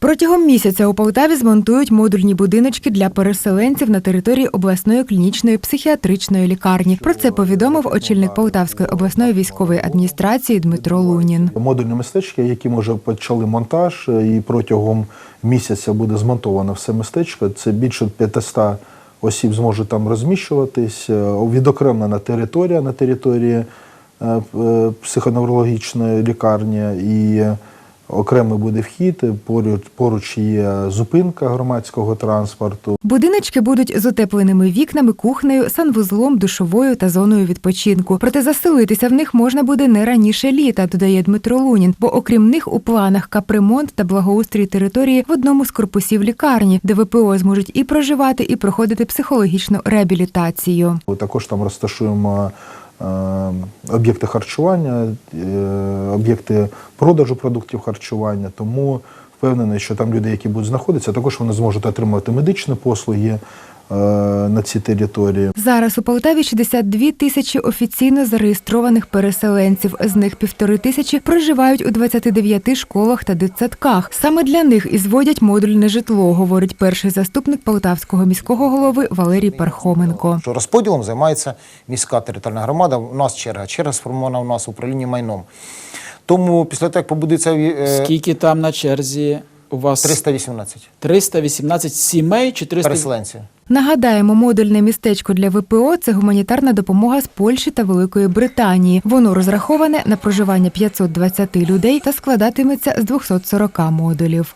Протягом місяця у Полтаві змонтують модульні будиночки для переселенців на території обласної клінічної психіатричної лікарні. Про це повідомив очільник Полтавської обласної військової адміністрації Дмитро Лунін. Модульні містечки, які ми вже почали монтаж, і протягом місяця буде змонтовано все містечко. Це більше 500 осіб зможуть там розміщуватись. Е, Відокремлена територія на території е, е, психоневрологічної лікарні і окремий буде вхід. Поруч, поруч є зупинка громадського транспорту. Будиночки будуть з утепленими вікнами, кухнею, санвузлом, душовою та зоною відпочинку. Проте заселитися в них можна буде не раніше літа, додає Дмитро Лунін. Бо окрім них у планах капремонт та благоустрій території в одному з корпусів лікарні, де ВПО зможуть і проживати, і проходити психологічну реабілітацію. Також там розташуємо е, об'єкти харчування, е, об'єкти продажу продуктів харчування. Тому впевнений, що там люди, які будуть знаходитися, також вони зможуть отримувати медичні послуги е, на цій території. Зараз у Полтаві 62 тисячі офіційно зареєстрованих переселенців. З них півтори тисячі проживають у 29 школах та дитсадках. Саме для них і зводять модульне житло, говорить перший заступник полтавського міського голови Валерій Пархоменко. що розподілом займається міська територіальна громада. У нас черга. Черга сформована у нас управління майном. Тому після того, як побудеться е, Скільки там на черзі у вас 318 318 сімей чи 300... переселенців. Нагадаємо, модульне містечко для ВПО це гуманітарна допомога з Польщі та Великої Британії. Воно розраховане на проживання 520 людей та складатиметься з 240 модулів.